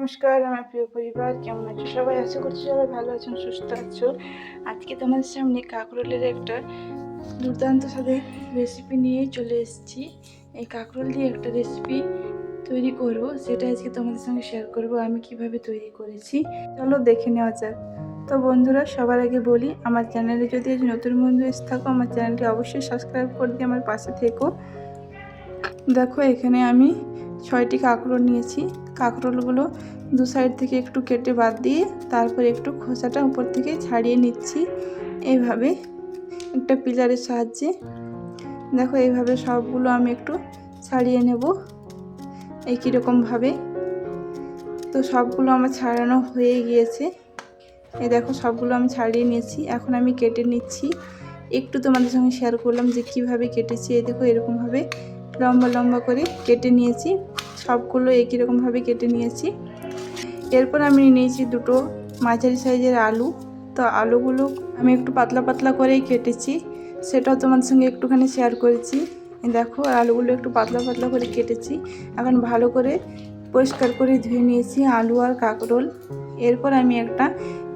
নমস্কার, আমার প্রিয় পরিবার, কেমন আছো সবাই? আশা করছি সবাই ভালো আছেন, সুস্থ আছো। আজকে তোমাদের সামনে কাঁকরোলের একটা দুর্দান্ত স্বাদের রেসিপি নিয়ে চলে এসেছি। এই কাঁকরোল দিয়ে একটা রেসিপি তৈরি করব, সেটা আজকে তোমাদের সঙ্গে শেয়ার করব, আমি কীভাবে তৈরি করেছি। চলো দেখে নেওয়া যাক। তো বন্ধুরা, সবার আগে বলি, আমার চ্যানেলে যদি আজ নতুন বন্ধু এসে থাকো, আমার চ্যানেলটি অবশ্যই সাবস্ক্রাইব করে দিয়ে আমার পাশে থেকো। দেখো, এখানে আমি ছয়টি কাঁকরোল নিয়েছি। কাঁকরোলগুলো দু সাইড থেকে একটু কেটে বাদ দিয়ে তারপর একটু খোসাটা উপর থেকে ছাড়িয়ে নিচ্ছি। এইভাবে একটা পিলারের সাহায্যে। দেখো এইভাবে সবগুলো আমি একটু ছাড়িয়ে নেব এই কীরকমভাবে তো সবগুলো আমার ছাড়ানো হয়ে গিয়েছে। এই দেখো সবগুলো আমি ছাড়িয়ে নিয়েছি। এখন আমি কেটে নিচ্ছি। একটু তোমাদের সঙ্গে শেয়ার করলাম যে কীভাবে কেটেছি। এই দেখো এরকমভাবে লম্বা লম্বা করে কেটে নিয়েছি। সবগুলো একই রকমভাবে কেটে নিয়েছি। এরপর আমি নিয়েছি দুটো মাঝারি সাইজের আলু। তো আলুগুলো আমি একটু পাতলা পাতলা করেই কেটেছি। সেটাও তোমার সঙ্গে একটুখানি শেয়ার করেছি। দেখো, আলুগুলো একটু পাতলা পাতলা করে কেটেছি। এখন ভালো করে পরিষ্কার করে ধুয়ে নিয়েছি আলু আর কাঁকরোল। এরপর আমি একটা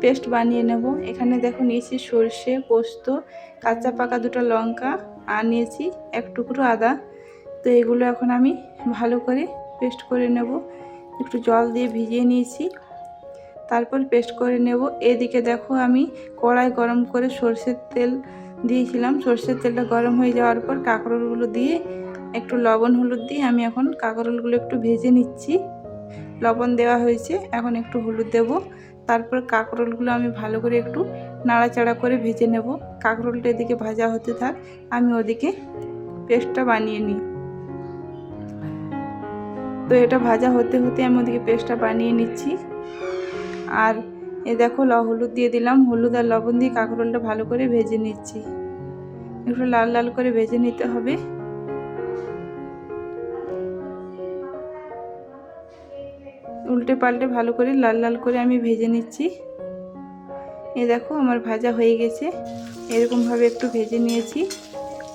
পেস্ট বানিয়ে নেব। এখানে দেখো নিয়েছি সর্ষে, পোস্ত, কাঁচা পাকা দুটো লঙ্কা, আর নিয়েছি এক টুকরো আদা। তো এগুলো এখন আমি ভালো করে পেস্ট করে নেব। একটু জল দিয়ে ভিজিয়ে নিয়েছি। তারপর পেস্ট করে নেব। এদিকে দেখো আমি কড়াই গরম করে সর্ষের তেল দিয়েছিলাম। সর্ষের তেলটা গরম হয়ে যাওয়ার পর কাঁকরোলগুলো দিয়ে একটু লবণ, হলুদ দিয়ে আমি এখন কাঁকরোলগুলো একটু ভেজে নিচ্ছি। লবণ দেওয়া হয়েছে, এখন একটু হলুদ দেব। তারপর কাঁকরোলগুলো আমি ভালো করে একটু নাড়াচাড়া করে ভেজে নেব। কাঁকরোলটা এদিকে ভাজা হতে থাক, আমি ওদিকে পেস্টটা বানিয়ে নিই। তো এটা ভাজা হতে হতে আমি ওদিকে পেস্টটা বানিয়ে নিচ্ছি। আর এ দেখো, ল হলুদ দিয়ে দিলাম। হলুদ আর লবণ দিয়ে কাঁকরোলটা ভালো করে ভেজে নিচ্ছি। একটু লাল লাল করে ভেজে নিতে হবে। উল্টে পাল্টে ভালো করে লাল লাল করে আমি ভেজে নিচ্ছি। এ দেখো, আমার ভাজা হয়ে গেছে। এরকমভাবে একটু ভেজে নিয়েছি।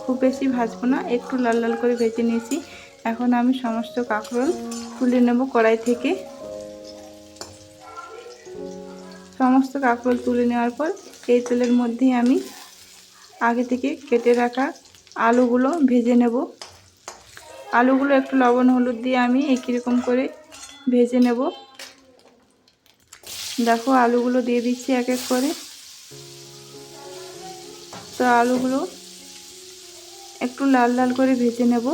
খুব বেশি ভাজবো না, একটু লাল লাল করে ভেজে নিয়েছি। এখন আমি সমস্ত কাঁকরোল তুলে নেব কড়াই থেকে। সমস্ত কাঁকরোল তুলে নেওয়ার পর এই তেলের মধ্যেই আমি আগে থেকে কেটে রাখা আলুগুলো ভেজে নেব। আলুগুলো একটু লবণ হলুদ দিয়ে আমি একই রকম করে ভেজে নেব। দেখো আলুগুলো দিয়ে দিচ্ছি এক এক করে। তো আলুগুলো একটু লাল লাল করে ভেজে নেব।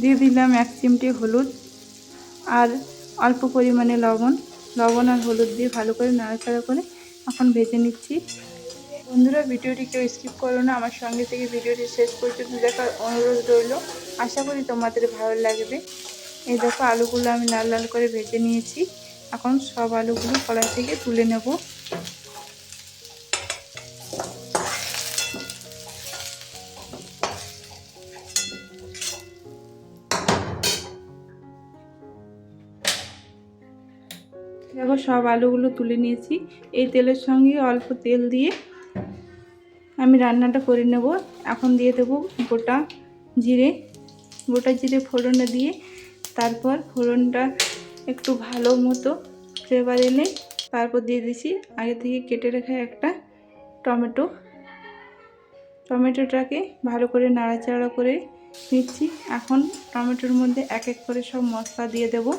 দিয়ে দিলাম এক চিমটি হলুদ আর অল্প পরিমাণে লবণ। লবণ আর হলুদ দিয়ে ভালো করে নাড়াচাড়া করে এখন ভেজে নিচ্ছি। বন্ধুরা, ভিডিওটি কেউ স্কিপ করো না। আমার সঙ্গে থেকে ভিডিওটি শেষ পর্যন্ত দেখার অনুরোধ রইল। আশা করি তোমাদের ভালো লাগবে। এই দেখো, আলুগুলো আমি লাল লাল করে ভেজে নিয়েছি। এখন সব আলুগুলো কড়াই থেকে তুলে নেব। সব আলুগুলো তুলে নিয়েছি। এই তেলের সঙ্গে অল্প তেল দিয়ে আমি রান্নাটা করে নেব। এখন দিয়ে দেবো গোটা জিরে গোটা জিরে ফোড়নটা দিয়ে তারপর ফোড়নটা একটু ভালো মতো ফ্লেভার এনে তারপর দিয়ে দিছি। আগে থেকে কেটে রাখা একটা টমেটো। টমেটোটাকে ভালো করে নাড়াচাড়া করে নিচ্ছি। এখন টমেটোর মধ্যে এক এক করে সব মশলা দিয়ে দেবো।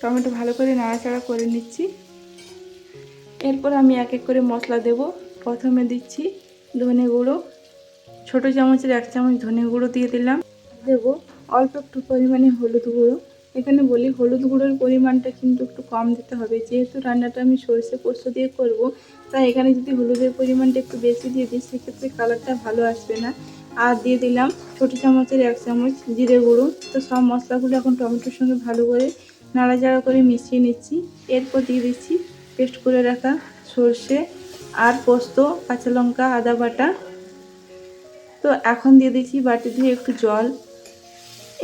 টমেটো ভালো করে নাড়াচাড়া করে নিচ্ছি। এরপর আমি এক এক করে মশলা দেব। প্রথমে দিচ্ছি ধনে গুঁড়ো। ছোটো চামচের এক চামচ ধনে গুঁড়ো দিয়ে দিলাম। দেব অল্প একটু পরিমাণে হলুদ গুঁড়ো। এখানে বলি হলুদ গুঁড়োর পরিমাণটা কিন্তু একটু কম দিতে হবে। যেহেতু রান্নাটা আমি সরষে পোস্ত দিয়ে করব, তাই এখানে যদি হলুদের পরিমাণটা একটু বেশি দিয়ে দিই, সেক্ষেত্রে কালারটা ভালো আসবে না। আর দিয়ে দিলাম ছোটো চামচের এক চামচ জিরে গুঁড়ো। তো সব মশলাগুলো এখন টমেটোর সঙ্গে ভালো করে নাড়াচাড়া করে মিশিয়ে নিচ্ছি। এরপর দিয়ে দিচ্ছি পেস্ট করে রাখা সর্ষে আর পোস্ত, কাঁচা লঙ্কা, আদা বাটা। তো এখন দিয়ে দিচ্ছি বাটি দিয়ে একটু জল।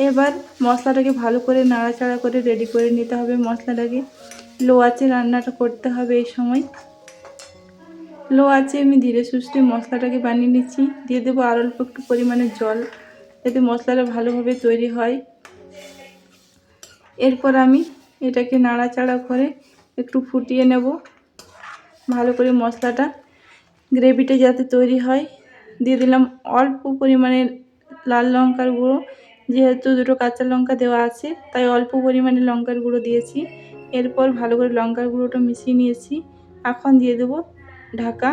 এবার মশলাটাকে ভালো করে নাড়াচাড়া করে রেডি করে নিতে হবে। মশলাটাকে লো আছে রান্নাটা করতে হবে এই সময়। লো আছে আমি ধীরে সুস্থে মশলাটাকে বানিয়ে নিচ্ছি। দিয়ে দেবো আর অল্প একটু পরিমাণে জল, যাতে মশলাটা ভালোভাবে তৈরি হয়। এরপর আমি এটাকে নাড়াচাড়া করে একটু ফুটিয়ে নেব। ভালো করে মশলাটা গ্রেভিটা যাতে তৈরি হয়। দিয়ে দিলাম অল্প পরিমাণে লাল লঙ্কার গুঁড়ো। যেহেতু দুটো কাঁচা লঙ্কা দেওয়া আছে, তাই অল্প পরিমাণে লঙ্কার গুঁড়ো দিয়েছি। এরপর ভালো করে লঙ্কার গুঁড়োটা মিশিয়ে নিয়েছি। এখন দিয়ে দেবো ঢাকা।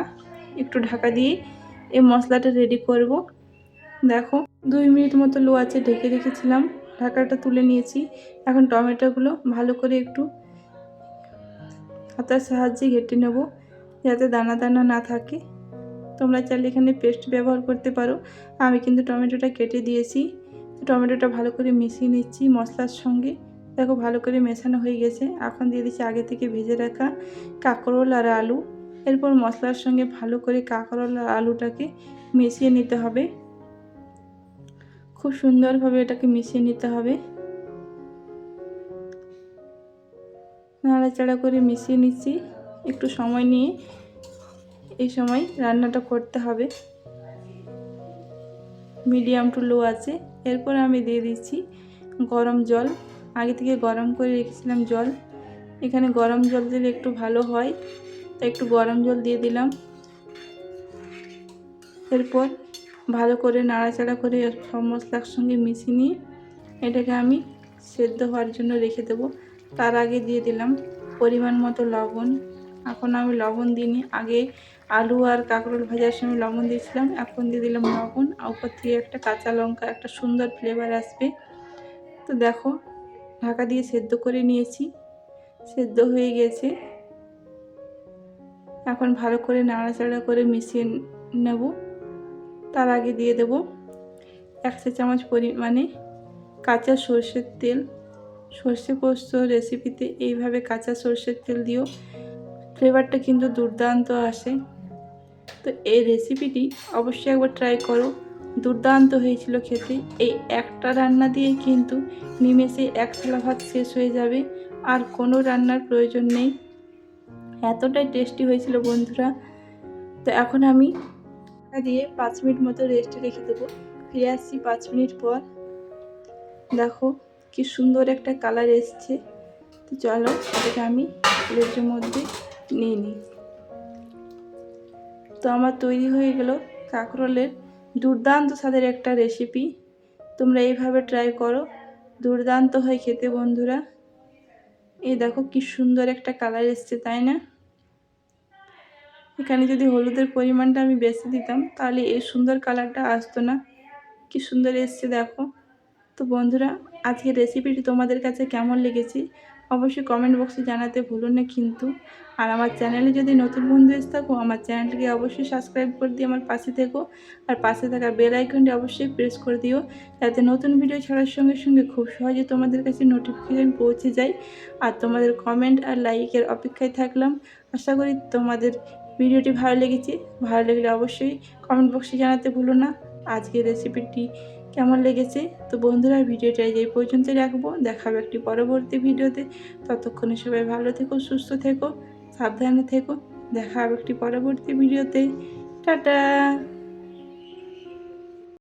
একটু ঢাকা দিয়ে এই মশলাটা রেডি করব। দেখো, দুই মিনিট মতো লো আছে ঢেকে রেখেছিলাম। ঢাকাটা তুলে নিয়েছি। এখন টমেটোগুলো ভালো করে একটু হাতার সাহায্যে ঘেটে নেব, যাতে দানা দানা না থাকে। তোমরা চাইলে এখানে পেস্ট ব্যবহার করতে পারো। আমি কিন্তু টমেটোটা কেটে দিয়েছি। টমেটোটা ভালো করে মিশিয়ে নিচ্ছি মশলার সঙ্গে। দেখো ভালো করে মেশানো হয়ে গেছে। এখন দিয়ে দিচ্ছি আগে থেকে ভেজে রাখা কাঁকরোল আর আলু। এরপর মশলার সঙ্গে ভালো করে কাঁকরোল আর আলুটাকে মিশিয়ে নিতে হবে। খুব সুন্দরভাবে এটাকে মিশিয়ে নিতে হবে। নাড়াচাড়া করে মিশিয়ে নিচ্ছি। একটু সময় নিয়ে এই সময় রান্নাটা করতে হবে। মিডিয়াম টু লো আছে। এরপর আমি দিয়ে দিচ্ছি গরম জল। আগে থেকে গরম করে রেখেছিলাম জল। এখানে গরম জল দিলে একটু ভালো হয়, তাই একটু গরম জল দিয়ে দিলাম। এরপর ভালো করে নাড়াচাড়া করে সব মশলার সঙ্গে মিশিয়ে নিয়ে এটাকে আমি সেদ্ধ হওয়ার জন্য রেখে দেবো। তার আগে দিয়ে দিলাম পরিমাণ মতো লবণ। এখন আমি লবণ দিইনি আগে আলু আর কাঁকরোল ভাজার সময় লবণ দিয়েছিলাম। এখন দিয়ে দিলাম লবণ। উপর থেকে একটা কাঁচা লঙ্কা, একটা সুন্দর ফ্লেভার আসবে। তো দেখো, ঢাকা দিয়ে সেদ্ধ করে নিয়েছি। সেদ্ধ হয়ে গেছে। এখন ভালো করে নাড়াচাড়া করে মিশিয়ে নেব। তার আগে দিয়ে দেব এক চা চামচ পরিমাণে কাঁচা সর্ষের তেল। সর্ষে পোস্ত রেসিপিতে এইভাবে কাঁচা সর্ষের তেল দিও। ফ্লেভারটা কিন্তু দুর্দান্ত আসে। তো এই রেসিপিটি অবশ্যই একবার ট্রাই করো। দুর্দান্ত হয়েছিল খেতে। এই একটা রান্না দিয়েই কিন্তু নিমেষে এক থালা ভাত শেষ হয়ে যাবে। আর কোনো রান্নার প্রয়োজন নেই। এতটাই টেস্টি হয়েছিল বন্ধুরা। তো এখন আমি দিয়ে পাঁচ মিনিট মতো রেস্টে রেখে দেবো। ফিরে আসছি পাঁচ মিনিট পর। দেখো কি সুন্দর একটা কালার এসছে। তো চলো এটাকে আমি প্লেটের মধ্যে নিয়ে নিই। তো আমার তৈরি হয়ে গেল কাঁকরোলের দুর্দান্ত স্বাদের একটা রেসিপি তোমরা এইভাবে ট্রাই করো। দুর্দান্ত হয় খেতে বন্ধুরা। এই দেখো কি সুন্দর একটা কালার এসছে, তাই না? এখানে যদি হলুদের পরিমাণটা আমি বেশি দিতাম, তাহলে এই সুন্দর কালারটা আসতো না। কি সুন্দর এসছে, দেখো। তো বন্ধুরা, আজকের রেসিপিটি তোমাদের কাছে কেমন লেগেছে? অবশ্যই কমেন্ট বক্সে জানাতে ভুলো না কিন্তু। আর আমার চ্যানেলে যদি নতুন বন্ধু এসে থাকো, আমার চ্যানেলটিকে অবশ্যই সাবস্ক্রাইব করে দিয়ে আমার পাশে থেকো। আর পাশে থাকা বেল আইকনটি অবশ্যই প্রেস করে দিও, যাতে নতুন ভিডিও ছাড়ার সঙ্গে সঙ্গে খুব সহজে তোমাদের কাছে নোটিফিকেশান পৌঁছে যায়। আর তোমাদের কমেন্ট আর লাইকের অপেক্ষায় থাকলাম। আশা করি তোমাদের ভিডিওটি ভালো লেগেছে, ভালো লাগলে অবশ্যই কমেন্ট বক্সে জানাতে ভুলো না। আজকের রেসিপিটি কেমন লেগেছে? তো বন্ধুরা, ভিডিওটা এই পর্যন্তই রাখব। দেখাবো একটি পরবর্তী ভিডিওতে। ততক্ষণে সবাই ভালো থেকো, সুস্থ থেকো, সাবধানে থেকো। দেখা হবে একটি পরবর্তী ভিডিওতে। টাটা!